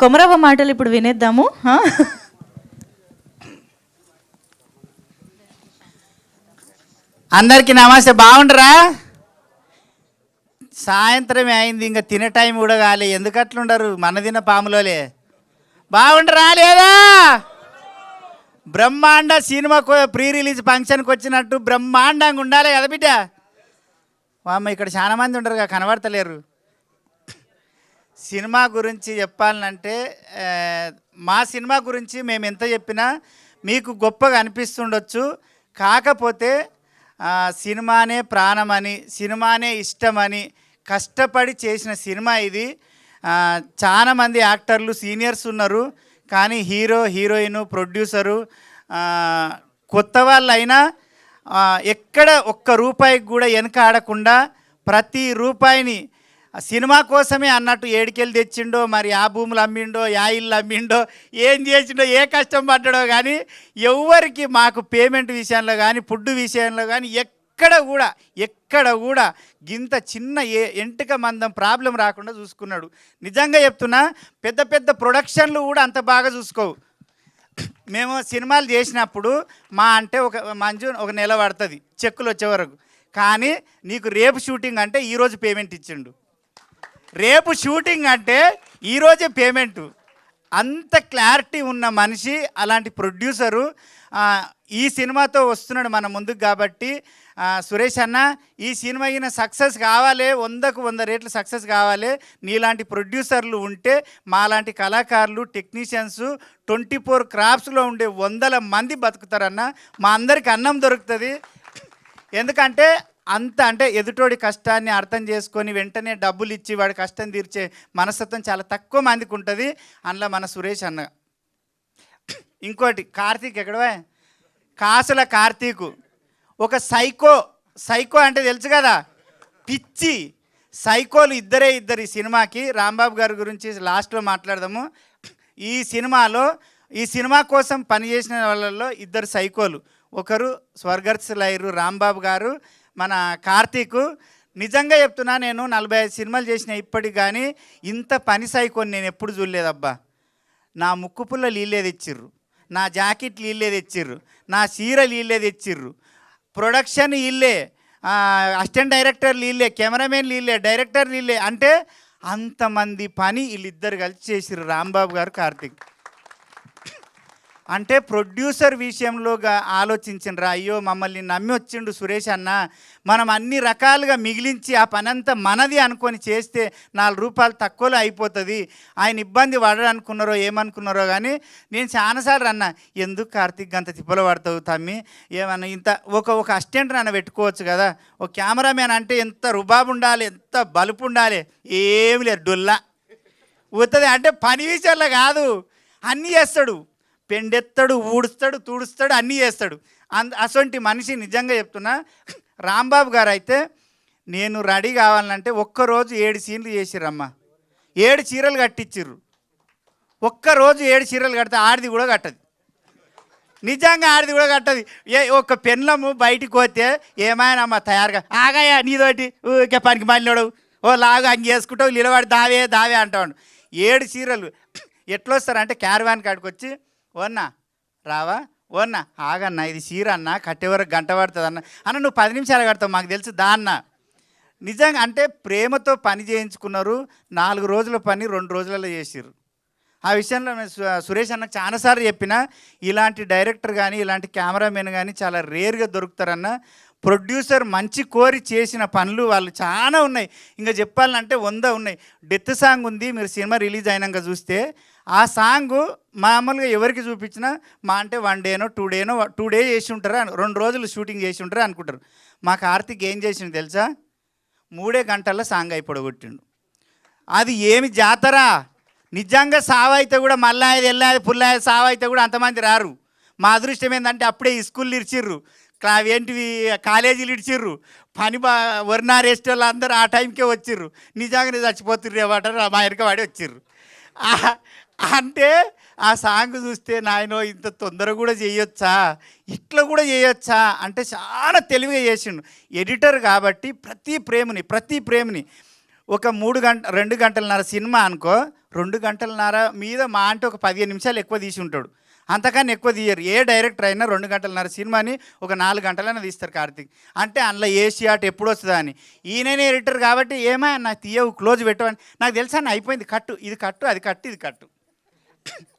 కొమరవ్వ మాటలు ఇప్పుడు వినేద్దాము అందరికీ నమస్తే బాగుండరా? సాయంత్రమే అయింది ఇంకా తినే టైం కూడా కాలే ఎందుకట్లుండరు? మన తిన్న పాములోలే. బాగుండరా లేదా? బ్రహ్మాండ సినిమాకు ప్రీ రిలీజ్ ఫంక్షన్కి వచ్చినట్టు బ్రహ్మాండంగా ఉండాలి కదా బిడ్డ. వామ్మ ఇక్కడ చాలా మంది ఉండరుగా కనబడతలేరు. సినిమా గురించి చెప్పాలంటే మా సినిమా గురించి మేము ఎంత చెప్పినా మీకు గొప్పగా అనిపిస్తుండొచ్చు. కాకపోతే సినిమానే ప్రాణమని సినిమానే ఇష్టమని కష్టపడి చేసిన సినిమా ఇది. చాలామంది యాక్టర్లు సీనియర్స్ ఉన్నారు. కానీ హీరో హీరోయిన్ ప్రొడ్యూసరు కొత్త వాళ్ళైనా ఎక్కడ ఒక్క రూపాయికి కూడా వెనక ఆడకుండా ప్రతి రూపాయిని సినిమా కోసమే అన్నట్టు ఏడికెళ్ళి తెచ్చిండో మరి ఆ భూములు అమ్మిండో యా ఇల్లు అమ్మిండో ఏం చేసిండో ఏ కష్టం పడ్డాడో కానీ ఎవ్వరికి మాకు పేమెంట్ విషయంలో కానీ ఫుడ్ విషయంలో కానీ ఎక్కడ కూడా ఎక్కడ కూడా గింత చిన్న ఏ ఎంటుక మందం ప్రాబ్లం రాకుండా చూసుకున్నాడు. నిజంగా చెప్తున్నా పెద్ద పెద్ద ప్రొడక్షన్లు కూడా అంత బాగా చూసుకోవు. మేము సినిమాలు చేసినప్పుడు మా అంటే ఒక మంజు ఒక నెల పడుతుంది చెక్కులు వచ్చే వరకు. కానీ నీకు రేపు షూటింగ్ అంటే ఈరోజు పేమెంట్ ఇచ్చిండు. రేపు షూటింగ్ అంటే ఈరోజే పేమెంట్. అంత క్లారిటీ ఉన్న మనిషి అలాంటి ప్రొడ్యూసరు ఈ సినిమాతో వస్తున్నాడు మన ముందుకు కాబట్టి సురేష్ అన్న ఈ సినిమా అయిన సక్సెస్ కావాలి వందకు వంద రేట్లు సక్సెస్ కావాలి. నీలాంటి ప్రొడ్యూసర్లు ఉంటే మాలాంటి కళాకారులు టెక్నీషియన్స్ ట్వంటీ ఫోర్ క్రాఫ్ట్స్లో ఉండే వందల మంది బతుకుతారన్న మా అందరికి అన్నం దొరుకుతుంది. ఎందుకంటే అంత అంటే ఎదుటోడి కష్టాన్ని అర్థం చేసుకొని వెంటనే డబ్బులు ఇచ్చి వాడి కష్టం తీర్చే మనస్తత్వం చాలా తక్కువ మందికి ఉంటుంది. అందులో మన సురేష్ అన్న. ఇంకోటి కార్తీక్ ఎక్కడవా? కాసుల కార్తీకు. ఒక సైకో సైకో అంటే తెలుసు కదా? పిచ్చి. సైకోలు ఇద్దరే ఇద్దరు ఈ సినిమాకి. రాంబాబు గారి గురించి లాస్ట్లో మాట్లాడదాము. ఈ సినిమాలో ఈ సినిమా కోసం పనిచేసిన వాళ్ళల్లో ఇద్దరు సైకోలు. ఒకరు స్వర్గస్థులయ్యారు రాంబాబు గారు మన కార్తీకు నిజంగా చెప్తున్నా నేను నలభై ఐదు సినిమాలు చేసిన ఇప్పటికి కానీ ఇంత పని సైకోని నేను ఎప్పుడు చూడలేదబ్బా. నా ముక్కు పుల్ల నీళ్ళే తెచ్చిర్రు నా జాకెట్ నీళ్ళే తెచ్చిర్రు నా చీర లీళ్ళే తెచ్చిర్రు ప్రొడక్షన్ ఇల్లే అసిస్టెంట్ డైరెక్టర్ వీళ్ళే కెమెరామెన్ లీలే డైరెక్టర్ వీళ్ళే అంటే అంతమంది పని వీళ్ళిద్దరు కలిసి చేసిర్రు రాంబాబు గారు కార్తీక్. అంటే ప్రొడ్యూసర్ విషయంలోగా గా- అయ్యో మమ్మల్ని నమ్మి వచ్చిండు సురేష్ అన్న. మనం అన్ని రకాలుగా మిగిలించి ఆ పనంతా మనది అనుకొని చేస్తే నాలుగు రూపాయలు తక్కువలో అయిపోతుంది. ఆయన ఇబ్బంది పడనుకున్నారో ఏమనుకున్నారో కానీ నేను చాలాసార్లు అన్న ఎందుకు కార్తీక్ అంత తిప్పలు పడతావు తమ్మి? ఏమన్నా ఇంత ఒక ఒక అసిస్టెంట్ అన్న పెట్టుకోవచ్చు కదా? ఒక కెమెరామ్యాన్ అంటే ఎంత రుబాబు ఉండాలి ఎంత బలుపు ఉండాలి? ఏమి లేదు డొల్లా. ఉత్తది. అంటే పని విషయంలో కాదు. అన్నీ చేస్తాడు. పెండెత్తాడు ఊడుస్తాడు తుడుస్తాడు అన్నీ చేస్తాడు. అంత అసొంటి మనిషి నిజంగా చెప్తున్నా రాంబాబు గారు అయితే నేను రెడీ కావాలంటే ఒక్కరోజు ఏడు సీన్లు చేసిరమ్మా ఏడు చీరలు కట్టించిర్రు ఒక్కరోజు ఏడు చీరలు కడితే ఆడిది కూడా కట్టదు. నిజంగా ఆడిది కూడా కట్టదు. ఏ ఒక పెన్లము బయటికి పోతే ఏమైనా తయారుగా ఆగాయా నీతోటి ఊకే పనికి మళ్ళీ ఓ లాగా అంగి వేసుకుంటావు నిలబడి దావే దావే అంటాడు ఏడు చీరలు ఎట్లొస్తారంటే క్యారవాన్ కాడికి వచ్చి ఓన్నా రావా? ఓన్నా ఆగన్నా ఇది చీర అన్న కట్టే వరకు గంట పడుతుంది అన్న. అన్న నువ్వు పది నిమిషాలు కడతావు మాకు తెలుసు దాన్న నిజంగా అంటే ప్రేమతో పని చేయించుకున్నారు నాలుగు రోజుల పని రెండు రోజులలో చేసిర్రు. ఆ విషయంలో నేను సురేష్ అన్న చాలాసార్లు చెప్పిన ఇలాంటి డైరెక్టర్ కానీ ఇలాంటి కెమెరామెన్ కానీ చాలా రేర్గా దొరుకుతారన్న. ప్రొడ్యూసర్ మంచి కోరి చేసిన పనులు వాళ్ళు చాలా ఉన్నాయి. ఇంకా చెప్పాలంటే వంద ఉన్నాయి. డెత్ సాంగ్ ఉంది మీరు సినిమా రిలీజ్ అయినాక చూస్తే ఆ సాంగ్ మామూలుగా ఎవరికి చూపించినా మా అంటే వన్ డేనో టూ డేనో టూ డే చేసి ఉంటారా రెండు రోజులు షూటింగ్ చేసి ఉంటారు అనుకుంటారు. మా కార్తీక్ ఏం చేసిండు తెలుసా? మూడే గంటల్లో సాంగ్ అయిపోడగొట్టిండు. అది ఏమి జాతర? నిజంగా సావైతే కూడా మల్లాయది ఎల్లాది పుల్లాయది సావైతే కూడా అంతమంది రారు. మా అదృష్టం ఏంటంటే అప్పుడే ఈ స్కూళ్ళు ఇడిచిర్రు. కా- ఏంటివి కాలేజీలు ఇడిచిర్రు. పని బా వరినారు వేసే వాళ్ళు అందరూ ఆ టైంకే వచ్చిర్రు. నిజంగానే చచ్చిపోతుర్రు ఏమంటారు మా వెనక వాడి వచ్చిర్రు. అంటే ఆ సాంగ్ చూస్తే నాయనో ఇంత తొందర కూడా చేయొచ్చా? ఇట్లా కూడా చేయొచ్చా? అంటే చాలా తెలివిగా చేసిండు. ఎడిటర్ కాబట్టి ప్రతి ప్రేమని ప్రతి ప్రేమని. ఒక మూడు గంట రెండు గంటలన్నర సినిమా అనుకో రెండు గంటలన్నర మీద మా అంటే ఒక పదిహేను నిమిషాలు ఎక్కువ తీసి ఉంటాడు. అంతకన్నా ఎక్కువ తీయరు. ఏ డైరెక్టర్ అయినా రెండు గంటలన్నర సినిమాని ఒక నాలుగు గంటలైనా తీస్తారు కార్తీక్. అంటే అందులో ఏ షాట్ ఎప్పుడు వస్తుందా అని. ఈయననే ఎడిటర్ కాబట్టి ఏమా నాకు తీయవు క్లోజ్ పెట్టవని. నాకు తెలుసా అయిపోయింది కట్టు. ఇది కట్టు అది కట్టు ఇది కట్టు.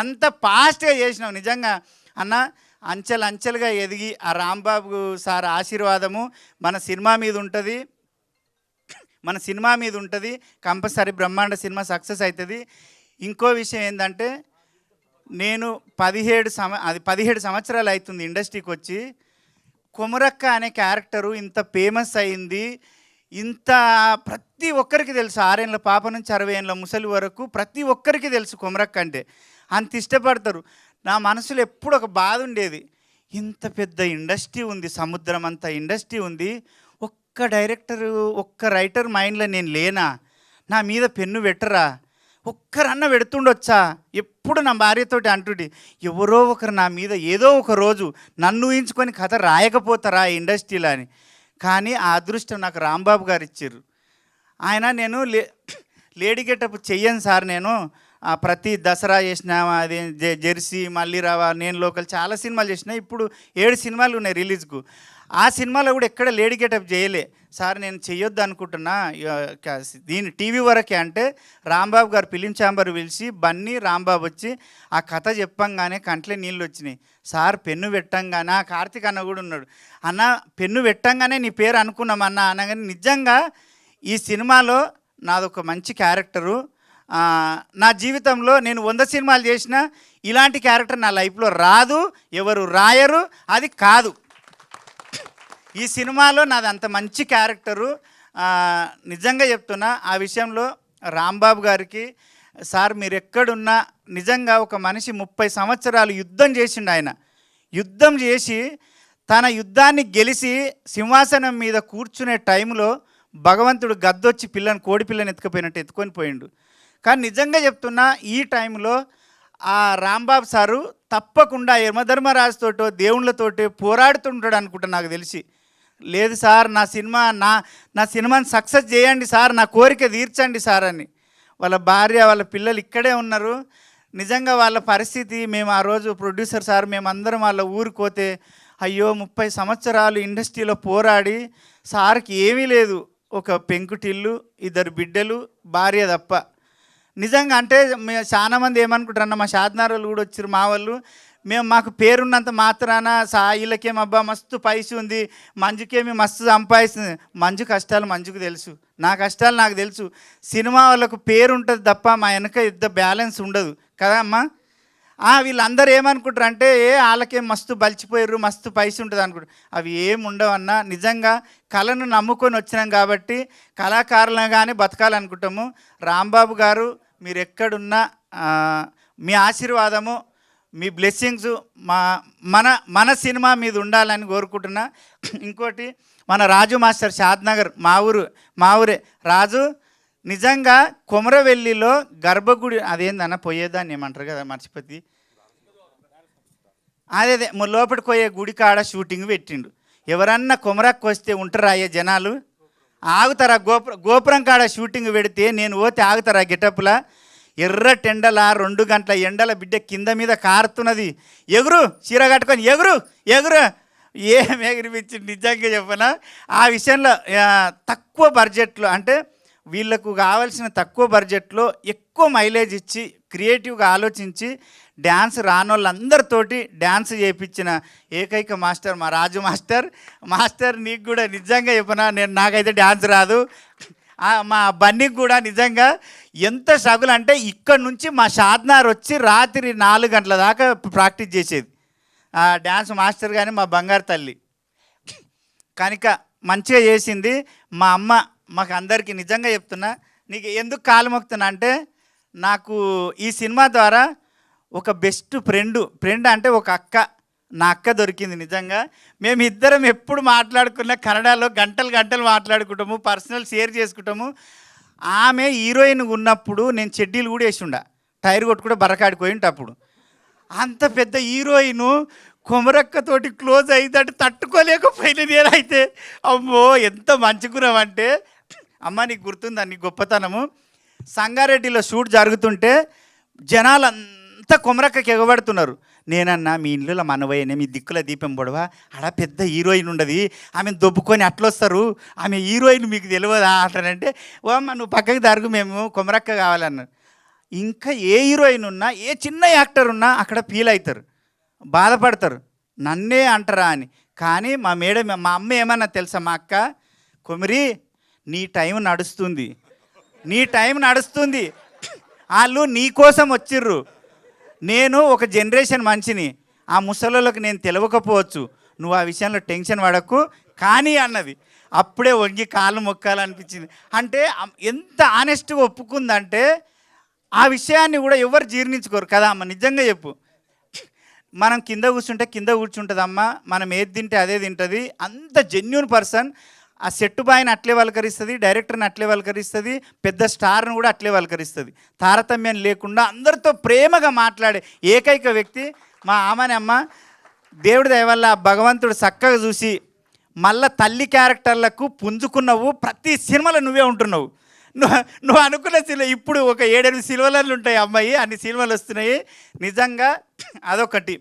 అంత ఫాస్ట్గా చేసినావు నిజంగా. అన్న అంచెలు అంచెలుగా ఎదిగి ఆ రాంబాబు సార్ ఆశీర్వాదము మన సినిమా మీద ఉంటుంది మన సినిమా మీద ఉంటుంది కంపల్సరీ బ్రహ్మాండ సినిమా సక్సెస్ అవుతుంది ఇంకో విషయం ఏంటంటే నేను పదిహేడు సమ అది పదిహేడు సంవత్సరాలు అవుతుంది ఇండస్ట్రీకి వచ్చి కొమరక్క అనే క్యారెక్టరు ఇంత ఫేమస్ అయింది. ఇంత ప్రతి ఒక్కరికి తెలుసు ఆరేళ్ళ పాప నుంచి అరవై ఏళ్ళ ముసలి వరకు ప్రతి ఒక్కరికి తెలుసు కుమరక్క అంటే. అంత ఇష్టపడతారు. నా మనసులో ఎప్పుడు ఒక బాధ ఉండేది. ఇంత పెద్ద ఇండస్ట్రీ ఉంది సముద్రం అంత ఇండస్ట్రీ ఉంది. ఒక్క డైరెక్టర్ ఒక్క రైటర్ మైండ్లో నేను లేనా? నా మీద పెన్ను పెట్టరా? ఒక్కరన్న పెడుతుండొచ్చా? ఎప్పుడు నా భార్యతోటి అంటుండే ఎవరో ఒకరు నా మీద ఏదో ఒక రోజు నన్ను ఊహించుకొని కథ రాయకపోతారా ఈ ఇండస్ట్రీలో అని. కానీ ఆ అదృష్టం నాకు రాంబాబు గారు ఇచ్చారు ఆయన నేను లే లేడీ గెటప్ చెయ్యను సార్ నేను. ఆ ప్రతి దసరా చేసిన అది జె- జెర్సీ మళ్ళీ రావా నేను లోకల్ చాలా సినిమాలు చేసిన. ఇప్పుడు ఏడు సినిమాలు ఉన్నాయి రిలీజ్కు. ఆ సినిమాలో కూడా ఎక్కడ లేడీ గెటప్ చేయలే. సార్ నేను చెయ్యొద్దు అనుకుంటున్నా. దీని టీవీ వరకే అంటే రాంబాబు గారు ఫిలిం ఛాంబర్ పిలిచి బన్నీ రాంబాబు వచ్చి ఆ కథ చెప్పంగానే కంట్లే నీళ్ళు వచ్చినాయి. సార్ పెన్ను పెట్టంగానే ఆ కార్తీక్ అన్న కూడా ఉన్నాడు. అన్న పెన్ను పెట్టంగానే నీ పేరు అనుకున్నాం అన్న అనగానే నిజంగా ఈ సినిమాలో నాదొక మంచి క్యారెక్టరు. నా జీవితంలో నేను వంద సినిమాలు చేసిన ఇలాంటి క్యారెక్టర్ నా లైఫ్లో రాదు ఎవరు రాయరు అది కాదు. ఈ సినిమాలో నాది అంత మంచి క్యారెక్టరు. నిజంగా చెప్తున్నా ఆ విషయంలో రాంబాబు గారికి సార్ మీరు ఎక్కడున్నా నిజంగా ఒక మనిషి ముప్పై సంవత్సరాలు యుద్ధం చేసిండు ఆయన. యుద్ధం చేసి తన యుద్ధాన్ని గెలిచి సింహాసనం మీద కూర్చునే టైంలో భగవంతుడు గద్దొచ్చి పిల్లని కోడి పిల్లని ఎత్తుకుపోయినట్టు ఎత్తుకొని పోయిండు. కానీ నిజంగా చెప్తున్నా ఈ టైంలో ఆ రాంబాబు సారు తప్పకుండా యమధర్మరాజుతోటో దేవుళ్ళతోటో పోరాడుతుంటాడు అనుకుంటా నాకు తెలిసి. లేదు సార్ నా సినిమా నా నా సినిమాని సక్సెస్ చేయండి సార్ నా కోరిక తీర్చండి సార్ అని. వాళ్ళ భార్య వాళ్ళ పిల్లలు ఇక్కడే ఉన్నారు. నిజంగా వాళ్ళ పరిస్థితి మేము ఆ రోజు ప్రొడ్యూసర్ సార్ మేమందరం వాళ్ళ ఊరికి పోతే అయ్యో ముప్పై సంవత్సరాలు ఇండస్ట్రీలో పోరాడి సార్కి ఏమీ లేదు. ఒక పెంకుటిల్లు ఇద్దరు బిడ్డలు భార్య తప్ప. నిజంగా అంటే మే చాలా మంది ఏమనుకుంటారన్న మా షాద్నారోళ్ళు కూడా వచ్చారు మా వాళ్ళు. మేము మాకు పేరున్నంత మాత్రాన సా అబ్బా మస్తు పైసు ఉంది మంజుకేమి మస్తు సంపాదిస్తుంది. మంజు కష్టాలు మంజుకు తెలుసు. నా కష్టాలు నాకు తెలుసు. సినిమా వాళ్ళకు పేరు ఉంటుంది తప్ప మా వెనక యుద్ధ బ్యాలెన్స్ ఉండదు. కదా అమ్మా? వీళ్ళందరూ ఏమనుకుంటారు అంటే ఏ వాళ్ళకేం మస్తు బలిచిపోయారు మస్తు పైసలు ఉంటుంది అనుకుంటారు. అవి ఏం ఉండవన్నా నిజంగా కళను నమ్ముకొని వచ్చినాం కాబట్టి కళాకారులుగానే బతకాలనుకుంటాము. రాంబాబు గారు మీరు ఎక్కడున్నా మీ ఆశీర్వాదము మీ బ్లెస్సింగ్స్ మా మన మన సినిమా మీద ఉండాలని కోరుకుంటున్నా. ఇంకోటి మన రాజు మాస్టర్ షాద్నగర్ మా ఊరు మా ఊరే. రాజు నిజంగా కొమరవెల్లిలో గర్భగుడి అదేందన్న పోయేదాన్ని ఏమంటారు కదా మర్చిపోతే. అదే అదే లోపలికి పోయే గుడి కాడ షూటింగ్ పెట్టిండు. ఎవరన్నా కొమరక్కి వస్తే ఉంటారా అయ్యే జనాలు? ఆగుతారా? గోపుర గోపురం కాడ షూటింగ్ పెడితే నేను పోతే ఆగుతారా గెటప్లా? ఎర్రటెండల రెండు గంటల ఎండల బిడ్డ కింద మీద కారుతున్నది. ఎగురు చీర కట్టుకొని ఎగురు ఎగురు. ఏం ఎగిరిపించి నిజంగా చెప్పనా? ఆ విషయంలో తక్కువ బడ్జెట్లో అంటే వీళ్ళకు కావాల్సిన తక్కువ బడ్జెట్లో ఎక్కువ మైలేజ్ ఇచ్చి క్రియేటివ్గా ఆలోచించి డ్యాన్స్ రానోళ్ళందరితోటి డ్యాన్స్ చేయించిన ఏకైక మాస్టర్ మా రాజు మాస్టర్. మాస్టర్ నీకు కూడా నిజంగా చెప్పనా? నేను నాకైతే డ్యాన్స్ రాదు. మా బన్నీకి కూడా నిజంగా ఎంత స్ట్రగుల్ అంటే ఇక్కడ నుంచి మా షాద్నార్ వచ్చి రాత్రి నాలుగు గంటల దాకా ప్రాక్టీస్ చేసేది. ఆ డ్యాన్స్ మాస్టర్ కానీ మా బంగారు తల్లి. కనుక మంచిగా చేసింది. మా అమ్మ మాకు అందరికీ నిజంగా చెప్తున్నా నీకు ఎందుకు కాలు మొక్కుతున్నా అంటే నాకు ఈ సినిమా ద్వారా ఒక బెస్ట్ ఫ్రెండ్ ఫ్రెండ్ అంటే ఒక అక్క నా అక్క దొరికింది నిజంగా. మేము ఇద్దరం ఎప్పుడు మాట్లాడుకున్న కన్నడలో గంటలు గంటలు మాట్లాడుకుంటాము పర్సనల్ షేర్ చేసుకుంటాము. ఆమె హీరోయిన్ ఉన్నప్పుడు నేను చెడ్డీలు కూడా వేసిండా. టైర్ కొట్టుకుంటే బరకాడిపోయింటి అప్పుడు. అంత పెద్ద హీరోయిన్ కొమరక్కతోటి క్లోజ్ అయిందంటే తట్టుకోలేకపోయిన నేనైతే. అమ్మో ఎంత మంచుకున్నాం అంటే. అమ్మ నీకు గుర్తుందా? నీ గొప్పతనము. సంగారెడ్డిలో షూట్ జరుగుతుంటే జనాలంతా కొమరక్కకి ఎగబడుతున్నారు. నేనన్నా మీ ఇల్లులో మనవయ్యనే మీ దిక్కుల దీపం పొడవా? ఆడ పెద్ద హీరోయిన్ ఉండదు. ఆమెను దొబ్బుకొని అట్లొస్తారు. ఆమె హీరోయిన్ మీకు తెలియదా అంటారంటే ఓ అమ్మ నువ్వు పక్కకి దారుగు మేము కొమరక్క కావాలన్నారు. ఇంకా ఏ హీరోయిన్ ఉన్నా ఏ చిన్న యాక్టర్ ఉన్నా అక్కడ ఫీల్ అవుతారు బాధపడతారు. నన్నే అంటారా అని. కానీ మా మేడం మా అమ్మ ఏమన్నా తెలుసా మా అక్క? కొమిరి నీ టైం నడుస్తుంది. నీ టైం నడుస్తుంది. వాళ్ళు నీ కోసం వచ్చిర్రు. నేను ఒక జనరేషన్ మనిషిని. ఆ ముసలోళ్ళకి నేను తెలియకపోవచ్చు నువ్వు ఆ విషయంలో టెన్షన్ పడకు. కానీ అన్నది. అప్పుడే వంగి కాళ్ళు మొక్కాలనిపించింది. అంటే ఎంత ఆనెస్ట్గా ఒప్పుకుందంటే ఆ విషయాన్ని కూడా ఎవరు జీర్ణించుకోరు. కదా అమ్మ నిజంగా చెప్పు. మనం కింద కూర్చుంటే కింద కూర్చుంటుందమ్మా. మనం ఏది తింటే అదే తింటుంది. అంత జెన్యున్ పర్సన్ ఆ సెట్టు బాయ్ని అట్లే వలకరిస్తుంది డైరెక్టర్ని అట్లే వలకరిస్తుంది పెద్ద స్టార్ను కూడా అట్లే వలకరిస్తుంది. తారతమ్యం లేకుండా అందరితో ప్రేమగా మాట్లాడే ఏకైక వ్యక్తి మా ఆమెనే అమ్మ. దేవుడి దయవల్ల ఆ భగవంతుడు చక్కగా చూసి మళ్ళా తల్లి క్యారెక్టర్లకు పుంజుకున్నావు ప్రతి సినిమాలో నువ్వే ఉంటున్నావు. నువ్వు నువ్వు అనుకున్న సినిమా ఇప్పుడు ఒక ఏడెనిమిది సినిమాలు ఉంటాయి అమ్మాయి అన్ని సినిమాలు వస్తున్నాయి. నిజంగా అదొకటి.